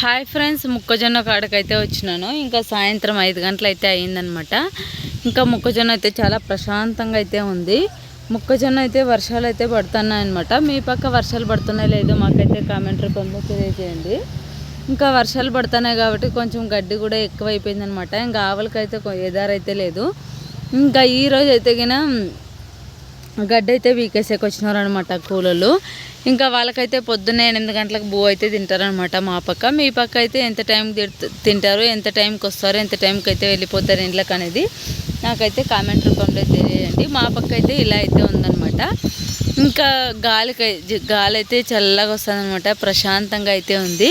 Hi friends మొక్కజొన్న కాడకైతే వచ్చినాను. ఇంకా సాయంత్రం ఐదు గంటలు అయితే అయిందనమాట ఇంకా మొక్కజొన్న అయితే చాలా ప్రశాంతంగా అయితే ఉంది. మొక్కజొన్న అయితే వర్షాలు అయితే పడుతున్నాయి అనమాట మీ పక్క వర్షాలు పడుతున్నాయి లేదో మాకైతే కామెంట్ రూపంలో తెలియజేయండి. ఇంకా వర్షాలు పడుతున్నాయి కాబట్టి కొంచెం గడ్డి కూడా ఎక్కువ అయిపోయిందనమాట ఇంకా ఆవులకైతే ఎదారైతే లేదు. ఇంకా ఈ అయితే గిన గడ్డి అయితే వీకేసేకి వచ్చినారు అనమాట కూలలు. ఇంకా వాళ్ళకైతే పొద్దున్నే ఎనిమిది గంటలకు బూ అయితే తింటారనమాట మా పక్క. మీ పక్క అయితే ఎంత టైంకి తింటారు ఎంత టైంకి వస్తారు ఎంత టైంకి అయితే వెళ్ళిపోతారు ఇంట్లోకి అనేది నాకైతే కామెంట్ రూపంలో తెలియజేయండి మా పక్క అయితే ఇలా అయితే ఉందనమాట ఇంకా గాలికి గాలి అయితే చల్లగా వస్తుంది అనమాట ప్రశాంతంగా అయితే ఉంది.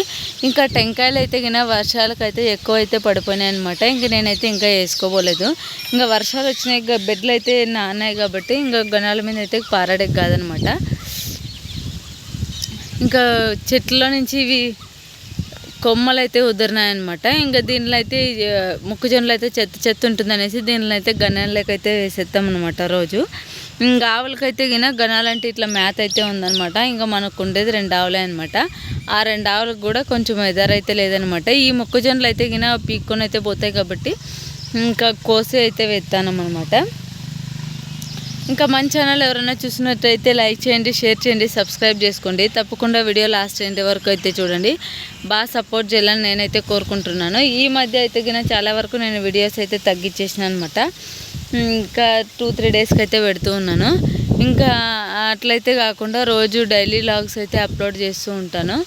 ఇంకా టెంకాయలు అయితే గిన వర్షాలకు అయితే ఎక్కువ అయితే పడిపోయినాయి అనమాట ఇంకా నేనైతే ఇంకా వేసుకోబోలేదు. ఇంకా వర్షాలు వచ్చినాయి బెడ్లు అయితే నాన్నాయి కాబట్టి ఇంకా గణాల మీద అయితే పారాడే కాదనమాట ఇంకా చెట్ల నుంచి ఇవి కొమ్మలు అయితే ఉదిరినాయన్నమాట. ఇంకా దీనిలో అయితే మొక్కజొన్నలు అయితే చెత్త చెత్త ఉంటుంది అనేసి దీనిలో అయితే గణాలకైతే అయితే వేసేస్తామన్నమాట రోజు. ఇంకా ఆవులకైతే గిన గణాలంటే ఇట్లా మేత అయితే ఉందనమాట ఇంకా మనకు ఉండేది రెండు ఆవులే అనమాట ఆ రెండు ఆవులకు కూడా కొంచెం ఎదరైతే లేదనమాట ఈ మొక్కజొన్నలు అయితే గిన పీక్కొని అయితే పోతాయి కాబట్టి ఇంకా కోసి అయితే అనమాట ఇంకా మన ఛానల్ ఎవరైనా చూసినట్టయితే లైక్ చేయండి షేర్ చేయండి సబ్స్క్రైబ్ చేసుకోండి. తప్పకుండా వీడియో లాస్ట్ ఎండ్ వరకు అయితే చూడండి. బాగా సపోర్ట్ చేయాలని నేనైతే కోరుకుంటున్నాను. ఈ మధ్య అయితే గిన చాలా వరకు నేను వీడియోస్ అయితే తగ్గించేసిన అనమాట ఇంకా టూ త్రీ డేస్కి అయితే పెడుతూ ఉన్నాను. ఇంకా అట్లయితే కాకుండా రోజు డైలీ లాగ్స్ అయితే అప్లోడ్ చేస్తూ ఉంటాను.